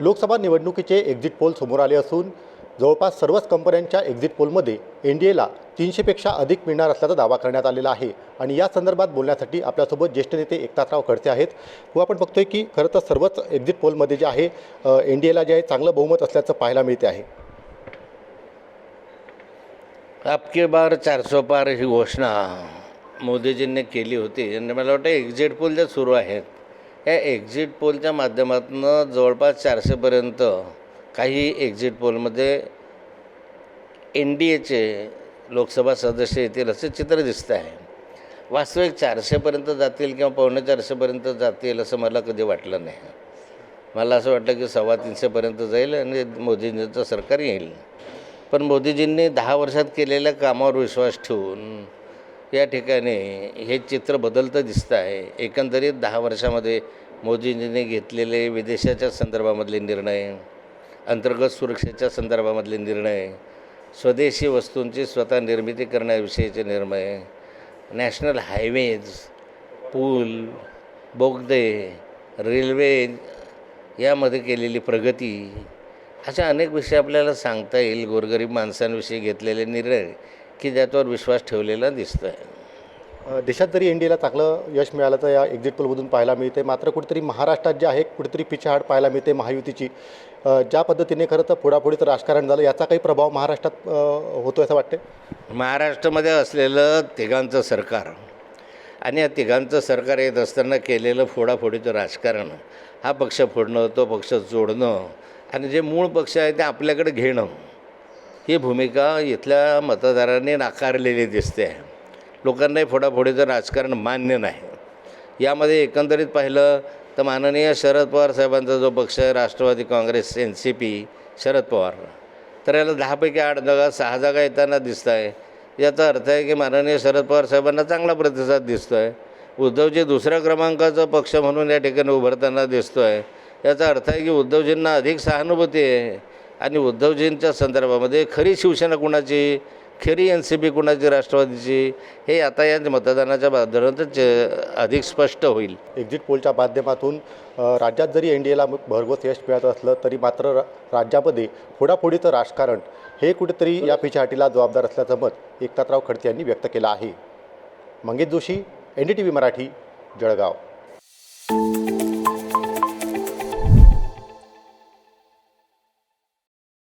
लोकसभा निवडणुकीचे exit poll समोर आले असून जवळपास सर्वच कंपन्यांच्या एक्झिट पोलमध्ये एन डी एला तीनशेपेक्षा अधिक मिळणार असल्याचा दावा करण्यात आलेला आहे. आणि या संदर्भात बोलण्यासाठी आपल्यासोबत ज्येष्ठ नेते एकनाथराव खडसे आहेत व आपण बघतोय की खरं तर सर्वच एक्झिट पोलमध्ये जे आहे एन डी एला जे आहे चांगलं बहुमत असल्याचं पाहायला मिळते आहे. आपके बार चारसो पार ही घोषणा मोदीजींनी केली होती. आणि मला वाटतं एक्झिट पोल ज्या सुरू आहेत या एक्झिट पोलच्या माध्यमातून जवळपास चारशेपर्यंत काही एक्झिट पोलमध्ये एन डी एचे लोकसभा सदस्य येतील असे चित्र दिसतं आहे. वास्तविक चारशेपर्यंत जातील किंवा पावणे चारशेपर्यंत जातील असं मला कधी वाटलं नाही. मला असं वाटलं की सव्वा तीनशेपर्यंत जाईल आणि मोदीजींचं सरकार येईल. पण मोदीजींनी दहा वर्षात केलेल्या कामावर विश्वास ठेवून या ठिकाणी हे चित्र बदलतं दिसतं आहे. एकंदरीत दहा वर्षामध्ये मोदीजींनी घेतलेले विदेशाच्या संदर्भामधले निर्णय अंतर्गत सुरक्षेच्या संदर्भामधले निर्णय स्वदेशी वस्तूंची स्वतः निर्मिती करण्याविषयीचे निर्णय नॅशनल हायवेज पूल बोगदे रेल्वे यामध्ये केलेली प्रगती अशा अनेक विषय आपल्याला सांगता येईल. गोरगरीब माणसांविषयी घेतलेले निर्णय की ज्याच्यावर विश्वास ठेवलेला दिसतो आहे देशात जरी एन डी एला चांगलं यश मिळालं तर या एक्झिट पोलमधून पाहायला मिळते. मात्र कुठेतरी महाराष्ट्रात जे आहे कुठेतरी पिछाहाट पाहायला मिळते महायुतीची. ज्या पद्धतीने खरं तर फोडाफोडीचं राजकारण झालं याचा काही प्रभाव महाराष्ट्रात अ, होतो असं वाटते महाराष्ट्रामध्ये असलेलं तिघांचं सरकार आणि या तिघांचं सरकार येत असताना केलेलं फोडाफोडीचं राजकारण हा पक्ष फोडणं तो पक्ष जोडणं आणि जे मूळ पक्ष आहे ते आपल्याकडे घेणं ही भूमिका इथल्या मतदारांनी नाकारलेली दिसते. आहे लोकांनाही फोडाफोडीचं राजकारण मान्य नाही. यामध्ये एकंदरीत पाहिलं तर माननीय शरद पवार साहेबांचा जो पक्ष आहे Rashtravadi Congress N C P Sharad Pawar. तर याला दहापैकी आठ जागा सहा जागा येताना दिसत आहे याचा अर्थ आहे की माननीय शरद पवार साहेबांना चांगला प्रतिसाद दिसतो आहे उद्धवजी दुसऱ्या क्रमांकाचा पक्ष म्हणून या ठिकाणी उभारताना दिसतो आहे याचा अर्थ आहे की उद्धवजींना अधिक सहानुभूती आहे आणि उद्धवजींच्या संदर्भामध्ये खरी शिवसेना कुणाची? अखेरी एन सी पी कुणाची राष्ट्रवादीची? हे आता या मतदानाच्या माध्यमातून अधिक स्पष्ट होईल. एक्झिट पोलच्या माध्यमातून राज्यात जरी एन डी एला भरघोस यश मिळत असलं तरी मात्र राज्यामध्ये फोडाफोडीचं राजकारण हे कुठेतरी या पिछाटीला जबाबदार असल्याचं मत एकनाथराव खडसे यांनी व्यक्त केलं आहे. Mangesh Joshi N D T V Marathi Jalgaon.